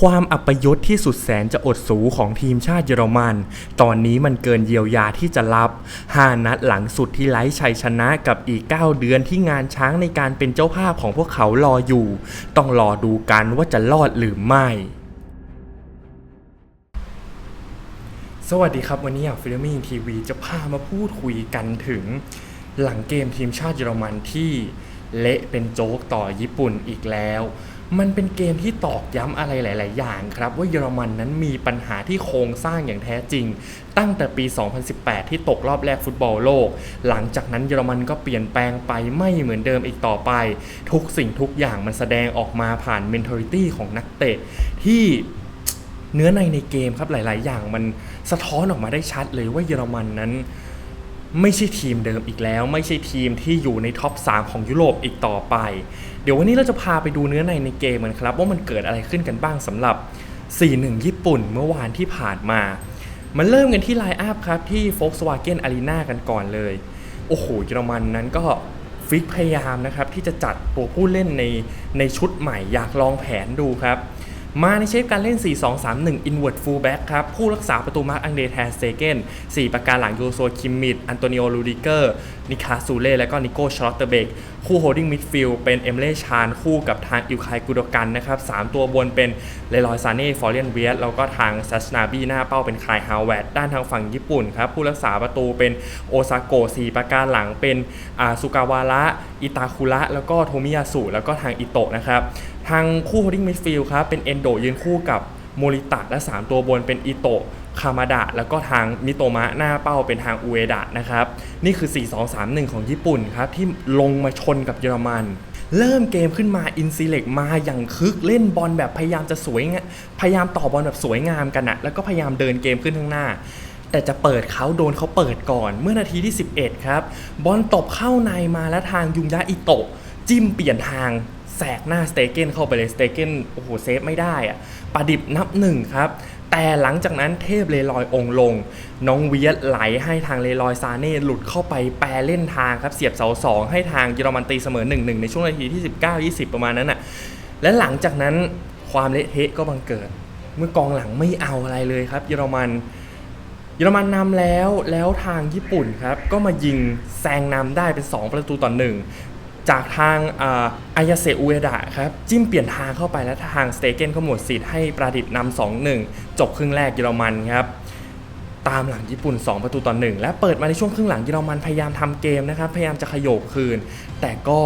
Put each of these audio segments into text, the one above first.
ความอัปยศที่สุดแสนจะอดสูของทีมชาติเยอรมัน ตอนนี้มันเกินเยียวยาที่จะรับ 5 นัดหลังสุดที่ไร้ชัยชนะกับอีก 9 เดือนที่งานช้างในการเป็นเจ้าภาพของพวกเขารออยู่ ต้องรอดูกันว่าจะรอดหรือไม่สวัสดีครับ วันนี้ฟิลมิ่งทีวีจะพามาพูดคุยกันถึงหลังเกมทีมชาติเยอรมันที่เละเป็นโจ๊กต่อญี่ปุ่นอีกแล้ว มันเป็นเกมที่ตอกย้ำอะไรหลาย ๆ อย่างครับ ว่าเยอรมันนั้นมีปัญหาที่โครงสร้างอย่างแท้จริง ตั้งแต่ปี 2018 ที่ตกรอบแรกฟุตบอลโลก หลังจากนั้นเยอรมันก็เปลี่ยนแปลงไปไม่เหมือนเดิมอีกต่อไป ทุกสิ่งทุกอย่างมันแสดงออกมาผ่าน mentality ของนักเตะ ที่เนื้อในในเกมครับหลาย ๆ อย่างมันสะท้อนออกมาได้ชัดเลยว่าเยอรมันนั้นไม่ใช่ทีมเดิมอีกแล้ว ไม่ใช่ทีมที่อยู่ในท็อป 3 ของยุโรปอีกต่อไป เดี๋ยววันนี้เราจะพาไปดูเนื้อในในเกมกันครับ ว่ามันเกิดอะไรขึ้นกันบ้างสำหรับ 4-1 ญี่ปุ่นเมื่อวานที่ผ่านมา มันเริ่มกันที่ไลน์อัพครับ ที่ Volkswagen Arena กันก่อนเลย โอ้โหเยอรมันนั้นก็ฟิกพยายามนะครับ ที่จะจัดตัวผู้เล่นในในชุดใหม่อยากลองแผนดูครับ มาในเชฟการเล่น 4-2-3-1 inward fullback ครับ ผู้รักษาประตูมาร์กอังเดรแทสเซเกน4ประการหลังโยโซคิมมิด อันโตนิโอลูดิเกอร์ นิคาซูเล่ และก็นิโก้ชลอตเตอร์เบก คู่โฮดดิ้งมิดฟิลด์เป็นเอมเล่ชานคู่กับทางอิวคายกุดกันนะครับ 3 ตัวบนเป็นเลลอยซาเน่ ฟอร์เรียนเวียสแล้วก็ทางซัชนาบีหน้าเป้าเป็นคายฮาวเวดด้านทางฝั่งญี่ปุ่นครับ ผู้รักษาประตูเป็นโอซาโก4ประการหลังเป็นอาสุกาวาระ อิตาคุระ แล้วก็โทมิยาสุ แล้วก็ทางอิโตะนะครับ ทางคู่ holding midfield ครับเป็นเอนโดยืนคู่กับโมริตะและ 3 ตัวบนเป็นอิโตะคามาดะแล้วก็ทางมิโตมะหน้าเป้าเป็นทางอุเอดะนะครับนี่คือ 4-2-3-1 ของญี่ปุ่นครับที่ลงมาชนกับเยอรมัน เริ่มเกมขึ้นมาอินซีเล็กมาอย่างคึกเล่นบอลแบบพยายามจะสวยงพยายามต่อบอลแบบสวยงามกันนะแล้วก็พยายามเดินเกมขึ้นข้างหน้า แต่จะเปิดเขาโดนเขาเปิดก่อน เมื่อนาทีที่ 11 ครับ บอลตบเข้าในมาแล้วทางยุงยะอิโตะจิ้มเปลี่ยนทาง แสกหน้าสเตเกนเข้าไปเลยสเตเกนโอ้โหเซฟไม่ได้อะปาดิบนับหนึ่งครับ แต่หลังจากนั้นเทพเลลอยองลง น้องเวียดไหลให้ทางเลลอยซาเน่หลุดเข้าไปแปรเล่นทางครับ เสียบเสาสองให้ทางเยอรมันตีเสมอ1-1ในช่วงนาทีที่ 19-20 ประมาณนั้นอะและหลังจากนั้นความเละเทะก็บังเกิด เมื่อกองหลังไม่เอาอะไรเลยครับ เยอรมันเยอรมันนำแล้วแล้วทางญี่ปุ่นครับ ก็มายิงแซงนำได้เป็น 2 ประตูต่อหนึ่ง จากทางอายาเซอุเอดะครับ จิ้มเปลี่ยนทางเข้าไปแล้วทางสเตเกนก็หมดสิทธิ์ให้ประดิษฐ์นำสองหนึ่งจบครึ่งแรกเยอรมันครับตามหลังญี่ปุ่น 2 ประตูต่อหนึ่งและเปิดมาในช่วงครึ่งหลังเยอรมันพยายามทำเกมนะครับ พยายามจะขยโยคืน แต่ก็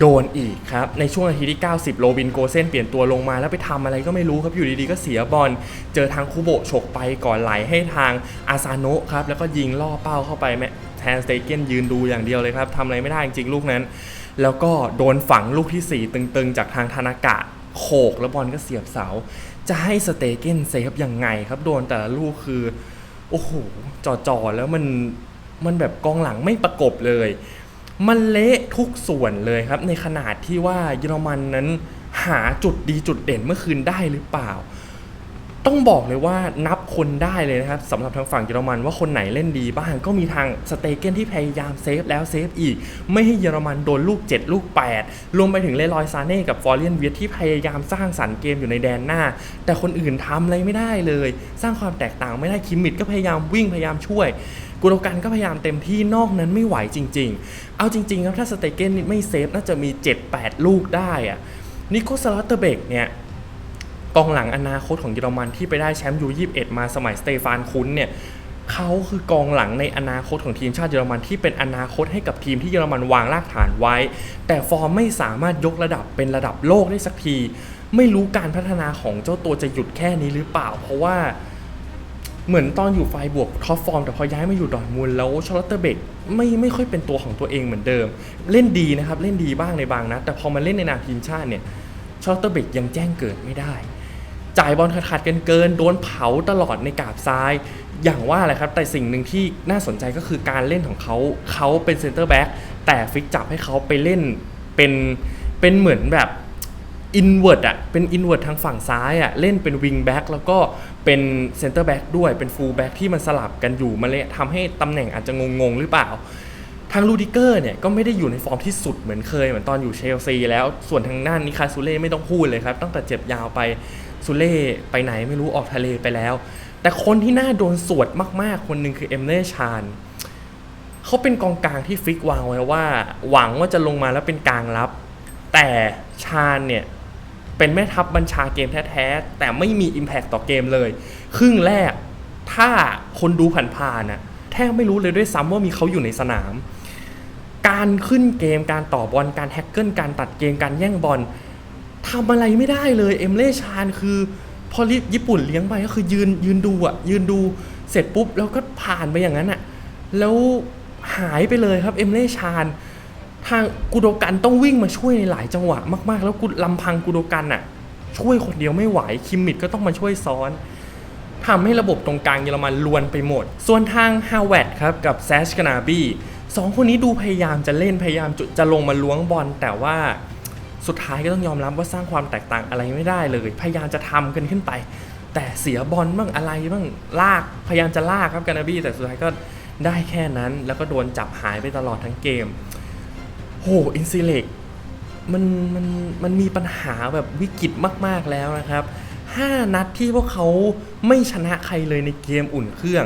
โดนอีกครับ ในช่วงนาทีที่ 90 โรบินโกเซนเปลี่ยนตัวลงมาแล้วไปทำอะไรก็ไม่รู้ครับ อยู่ดีๆ ก็เสียบอล เจอทางคูโบะฉกไปก่อนไหลให้ทางอาซาโนะครับ แล้วก็ยิงล่อเป้าเข้าไปแมแทนสเตเกนยืนดูอย่างเดียวเลยครับทำอะไรไม่ได้จริงๆลูกนั้น แล้วก็โดนฝังลูกทีสี่ 4 ตึงๆ จากทางธนากะโขกแล้วบอลก็เสียบเสา จะให้สเตเกนเซฟยังไงครับ โดนแต่ละลูกคือ โอ้โหจ่อๆ แล้วมันมันแบบกองหลังไม่ประกบเลย มันเละทุกส่วนเลยครับ ในขนาดที่ว่าเยอรมันนั้นหาจุดดีจุดเด่นเมื่อคืนได้หรือเปล่า ต้องบอกเลยว่านับคนได้เลยนะครับสำหรับทางฝั่งเยอรมันว่าคนไหนเล่นดีบ้าง ก็มีทางสเตเกนที่พยายามเซฟแล้วเซฟอีก ไม่ให้เยอรมันโดนลูก 7 ลูก 8 รวมไปถึงเลลอยซาเน่กับฟอร์เรียนเวียที่พยายามสร้างสรรค์เกมอยู่ในแดนหน้า แต่คนอื่นทำอะไรไม่ได้เลย สร้างความแตกต่างไม่ได้คิมมิดก็พยายามวิ่งพยายามช่วยกุโรกันก็พยายามเต็มที่นอกนั้นไม่ไหวจริง ๆ เอาจริงๆครับถ้าสเตเกนไม่เซฟน่าจะมี 7-8 ลูกได้อะนิโคสลอตเตอร์เบกเนี่ย กองหลังอนาคตของเยอรมันที่ไปได้แชมป์ยู21มาสมัยสเตฟานคุนเนี่ยเขาคือกองหลังในอนาคตของทีมชาติเยอรมันที่เป็นอนาคตให้กับทีมที่เยอรมันวางรากฐานไว้ แต่ฟอร์มไม่สามารถยกระดับเป็นระดับโลกได้สักที ไม่รู้การพัฒนาของเจ้าตัวจะหยุดแค่นี้หรือเปล่า เพราะว่าเหมือนตอนอยู่ไฟบวกท็อปฟอร์มแต่พอย้ายมาอยู่ดอร์ทมุนด์แล้วชาร์ลอตเตอร์เบกไม่ไม่ค่อยเป็นตัวของตัวเองเหมือนเดิม เล่นดีนะครับเล่นดีบ้างในบางนะแต่พอมาเล่นในนามทีมชาติเนี่ยชาร์ลอตเตอร์เบกยังแจ้งเกิดไม่ได้ จ่ายบอลขาดกันเกิน โดนเผาตลอดในกาบซ้าย อย่างว่าแหละครับ แต่สิ่งหนึ่งที่น่าสนใจก็คือการเล่นของเขาเขาเป็นเซนเตอร์แบ็กแต่ฟิกจับให้เขาไปเล่นเป็นเป็นเหมือนแบบอินเว r ร์อะเป็นอินเว r ร์ทางฝั่งซ้ายอะเล่นเป็นวิงแบ็กแล้วก็เป็นเซนเตอร์แบ็กด้วยเป็นฟูลแบ็กที่มันสลับกันอยู่มันเลยทำให้ตำแหน่งอาจจะงงๆหรือเปล่า ทางลูดิเกอร์เนี่ยก็ไม่ได้อยู่ในฟอร์มที่สุดเหมือนเคยเหมือนตอนอยู่เชลซีแล้วส่วนทางด้านนิคาซูเล่ไม่ต้องพูดเลยครับ ตั้งแต่เจ็บยาวไปซูเล่ไปไหนไม่รู้ออกทะเลไปแล้ว แต่คนที่น่าโดนสวดมากๆ คนหนึ่งคือเอมเน่ชานเขาเป็นกองกลางที่ฟิกวางไว้ว่า หวังว่าจะลงมาแล้วเป็นกลางรับ แต่ชาญเนี่ยเป็นแม่ทัพบัญชาเกมแท้ๆแต่ไม่มี Impact ต่อเกมเลย ครึ่งแรกถ้าคนดูผ่านๆน่ะแทบไม่รู้เลยด้วยซ้ำว่ามีเขาอยู่ในสนาม การขึ้นเกมการต่อบอลการแฮกเกิลการตัดเกมการแย่งบอลทำอะไรไม่ได้เลยเอมเล่ชานคือพอญี่ปุ่นเลี้ยงไปก็คือยืนยืนดูอะยืนดูเสร็จปุ๊บแล้วก็ผ่านไปอย่างนั้นอะแล้วหายไปเลยครับเอมเล่ชานทางกูโดกันต้องวิ่งมาช่วยในหลายจังหวะมากๆ แล้วกูลำพังกูโดกันอะช่วยคนเดียวไม่ไหวคิมมิดก็ต้องมาช่วยซ้อนทำให้ระบบตรงกลางเยอรมันลวนไปหมด ส่วนทางฮาวเวดครับกับแซชกนาบี สองคนนี้ดูพยายามจะเล่นพยายามจะจะลงมาล้วงบอลแต่ว่าสุดท้ายก็ต้องยอมรับว่าสร้างความแตกต่างอะไรไม่ได้เลย พยายามจะทำกันขึ้นไป แต่เสียบอลบ้างอะไรบ้างลากพยายามจะลากครับกานาบีแต่สุดท้ายก็ได้แค่นั้น แล้วก็โดนจับหายไปตลอดทั้งเกมโหอินซิเล็กมันมันมันมีปัญหาแบบวิกฤตมาก ๆ แล้วนะครับ 5 นัดที่พวกเขาไม่ชนะใครเลยในเกมอุ่นเครื่อง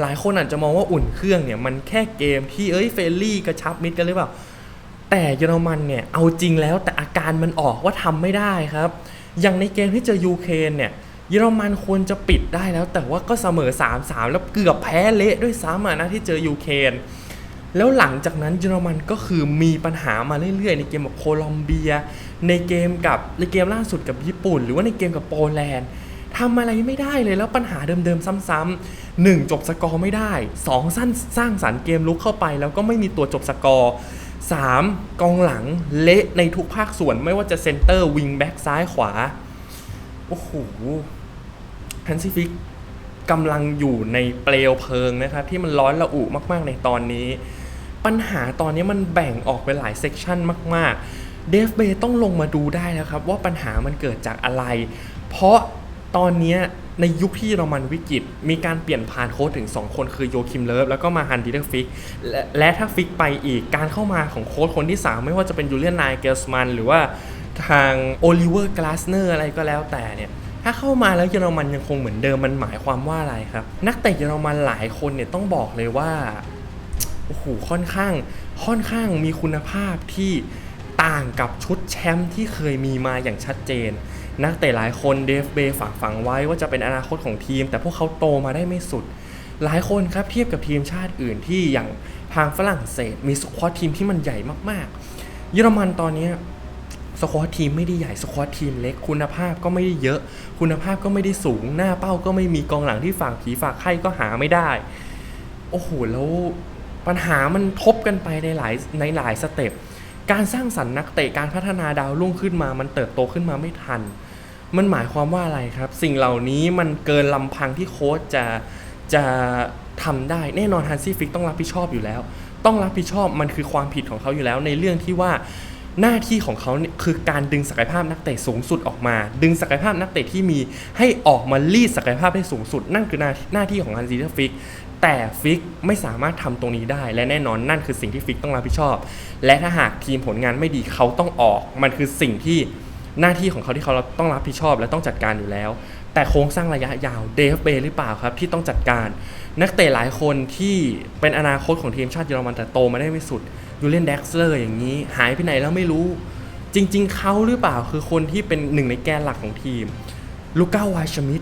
หลายคนอาจจะมองว่าอุ่นเครื่องเนี่ยมันแค่เกมที่เอ้ยเฟรลี่กระชับมิตรกันหรือเปล่าแต่เยอรมันเนี่ยเอาจริงแล้วแต่อาการมันออกว่าทำไม่ได้ครับ อย่างในเกมที่เจอยูเครนเนี่ยเยอรมันควรจะปิดได้แล้ว แต่ว่าก็เสมอ 3-3 แล้วเกือบแพ้เละด้วยซ้ำอะนะที่เจอยูเครนแล้วหลังจากนั้นเยอรมันก็คือมีปัญหามาเรื่อยๆ ในเกมกับโคลอมเบีย ในเกมกับในเกมล่าสุดกับญี่ปุ่น หรือว่าในเกมกับโปแลนด์ทำอะไรไม่ได้เลยแล้วปัญหาเดิมๆ ซ้ำๆ หนึ่งจบสกอร์ไม่ได้สองสร้างสร้างสรรค์เกมลุกเข้าไป แล้วก็ไม่มีตัวจบสกอร์สามกองหลังเละในทุกภาคส่วนไม่ว่าจะเซนเตอร์วิงแบ็กซ้ายขวา โอ้โหแพนซิฟิกกำลังอยู่ในเปลวเพลิงนะครับ ที่มันร้อนระอุมาก ๆ ในตอนนี้ ปัญหาตอนนี้มันแบ่งออกเป็นหลายเซกชันมาก ๆ เดฟเบย์ต้องลงมาดูได้แล้วครับ ว่าปัญหามันเกิดจากอะไร เพราะตอนนี้ ในยุคที่เรามันวิกฤต มีการเปลี่ยนผ่านโค้ชถึง 2 คนคือโยคิมเลิฟแล้วก็มาฮันดีเดอร์ฟิกและและถ้าฟิกไปอีกการเข้ามาของโค้ชคนที่ 3 ไม่ว่าจะเป็นยูเลียนไนเกลสมันหรือว่าทางโอลิเวอร์กลาสเนอร์อะไรก็แล้วแต่เนี่ยถ้าเข้ามาแล้วเยอรมันยังคงเหมือนเดิมมันหมายความว่าอะไรครับ นักเตะเยอรมันหลายคนเนี่ยต้องบอกเลยว่าโอ้โหค่อนข้างค่อนข้างมีคุณภาพที่ต่างกับชุดแชมป์ที่เคยมีมาอย่างชัดเจน นักเตะหลายคนเดฟเบย์ฝากฝังไว้ว่าจะเป็นอนาคตของทีม แต่พวกเขาโตมาได้ไม่สุด หลายคนครับเทียบกับทีมชาติอื่นที่อย่างทางฝรั่งเศส มีสควอตทีมที่มันใหญ่มากๆ เยอรมันตอนนี้สควอตทีมไม่ได้ใหญ่สควอตทีมเล็กคุณภาพก็ไม่ได้เยอะ คุณภาพก็ไม่ได้สูง หน้าเป้าก็ไม่มีกองหลังที่ฝากผีฝากไข่ก็หาไม่ได้ โอ้โหแล้วปัญหามันทบกันไปในหลายในหลายสเต็ปการสร้างสรรค์นักเตะการพัฒนาดาวรุ่งขึ้นมามันเติบโตขึ้นมาไม่ทัน มันหมายความว่าอะไรครับ สิ่งเหล่านี้มันเกินลำพังที่โค้ชจะจะทำได้แน่นอนฮันซี่ฟิกต้องรับผิดชอบอยู่แล้ว ต้องรับผิดชอบมันคือความผิดของเขาอยู่แล้ว ในเรื่องที่ว่าหน้าที่ของเขาเคือการดึงศักยภาพนักเตะสูงสุดออกมา ดึงศักยภาพนักเตะที่มีให้ออกมารีดศักยภาพให้สูงสุด นั่นคือหน้าหน้าที่ของฮันซีเทอร์ฟิกแต่ฟิกไม่สามารถทำตรงนี้ได้ และแน่นอนนั่นคือสิ่งที่ฟิกต้องรับผิดชอบ และถ้าหากทีมผลงานไม่ดีเขาต้องออก มันคือสิ่งที่ หน้าที่ของเขาที่เขาต้องรับผิดชอบและต้องจัดการอยู่แล้ว แต่โครงสร้างระยะยาวเดฟเบย์หรือเปล่าครับ ที่ต้องจัดการ นักเตะหลายคนที่เป็นอนาคตของทีมชาติเยอรมันแต่โตมาได้ไม่สุดยูเลนเด็กซ์เลอร์อย่างนี้หายไปไหนแล้วไม่รู้ จริง ๆ เขาหรือเปล่าคือคนที่เป็นหนึ่งในแกนหลักของทีมลูก้าไวชมิด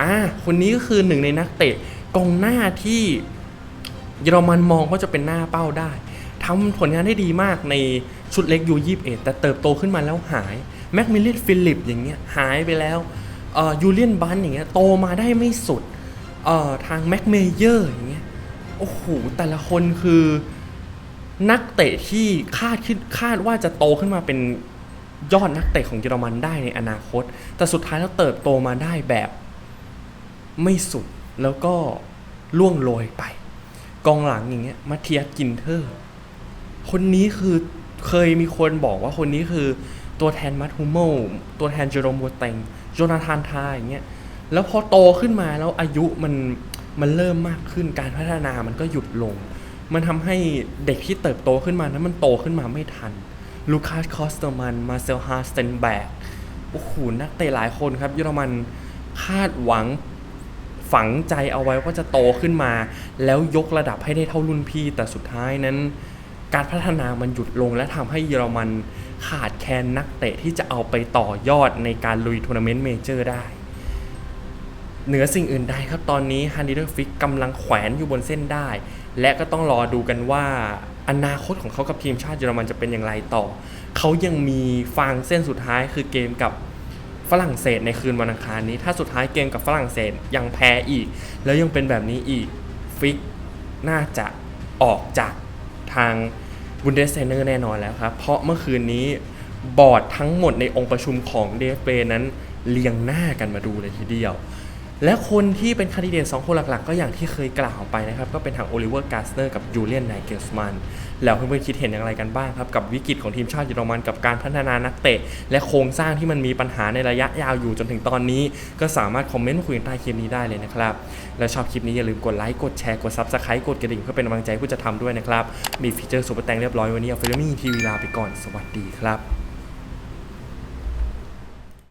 อ่าคนนี้ก็คือหนึ่งในนักเตะกองหน้าที่เยอรมันมองว่าจะเป็นหน้าเป้าได้ทำผลงานได้ดีมากในชุดเล็กยูยีเอ็ดแต่เติบโตขึ้นมาแล้วหาย แม็กมิลเลตฟิลิปอย่างเงี้ยหายไปแล้วยูเลียนบันอย่างเงี้ยโตมาได้ไม่สุดทางแม็กเมเยอร์อย่างเงี้ยโอ้โหแต่ละคนคือนักเตะที่คาดคิดคาดว่าจะโตขึ้นมาเป็นยอดนักเตะของเยอรมันได้ในอนาคต แต่สุดท้ายแล้วเติบโตมาได้แบบไม่สุดแล้วก็ล่วงโรยไป กองหลังอย่างเงี้ยมาเทียกินเทอร์ คนนี้คือเคยมีคนบอกว่าคนนี้คือ ตัวแทนมัตฮูโมตัวแทนเจอโรมโบเตงโจนาธานทาอย่างเงี้ยแล้วพอโตขึ้นมาแล้วอายุมันมันเริ่มมากขึ้นการพัฒนามันก็หยุดลง มันทำให้เด็กที่เติบโตขึ้นมานั้นมันโตขึ้นมาไม่ทันลูคัสคอสเตอร์มันมาเซลฮาสเตนแบกโอ้โหนักเตะหลายคนครับเยอรมันคาดหวังฝังใจเอาไว้ว่าจะโตขึ้นมา แล้วยกระดับให้ได้เท่ารุ่นพี่ แต่สุดท้ายนั้น การพัฒนามันหยุดลงและทำให้เยอรมัน ขาดแคลนนักเตะที่จะเอาไปต่อยอดในการลุยทัวร์นาเมนต์เมเจอร์ได้ เหนือสิ่งอื่นใดครับตอนนี้ฮันดิเดอร์ฟิกกำลังแขวนอยู่บนเส้นได้ และก็ต้องรอดูกันว่าอนาคตของเขากับทีมชาติเยอรมันจะเป็นอย่างไรต่อ เขายังมีฟางเส้นสุดท้ายคือเกมกับฝรั่งเศสในคืนวันอังคารนี้ ถ้าสุดท้ายเกมกับฝรั่งเศสยังแพ้อีก แล้วยังเป็นแบบนี้อีกฟิกน่าจะออกจากทาง บุนเดสเทเนอร์แน่นอนแล้วครับ เพราะเมื่อคืนนี้บอร์ดทั้งหมดในองค์ประชุมของเดฟเบนั้นเรียงหน้ากันมาดูเลยทีเดียว และคนที่เป็นค n ดิเดตสองคนหลักๆ ก็อย่างที่เคยกล่าวไปนะครับ ก็เป็นทางโอลิเวอร์กาสเนอร์กับยูเลียนไนเกลสมันแล้วเพื่อนๆคิดเห็นอย่างไรกันบ้างครับ กับวิกฤตของทีมชาติเยอรมันกับการพัฒนานักเตะ และโครงสร้างที่มันมีปัญหาในระยะยาวอยู่จนถึงตอนนี้ ก็สามารถคอมเมนต์มาคุยกันใต้คลิปนี้ได้เลยนะครับ และชอบคลิปนี้อย่าลืมกดไลค์กดแชร์กดซับสไครต์กดกระดิ่งเพื่อเป็นกำลังใจผู้จะทำด้วยนะครับมีฟีเจอร์สุปเปอร์แตงเรียบร้อยวันนี้เอาฟิลมิ่ทีวีลาไปก่อนสวัสดีครับ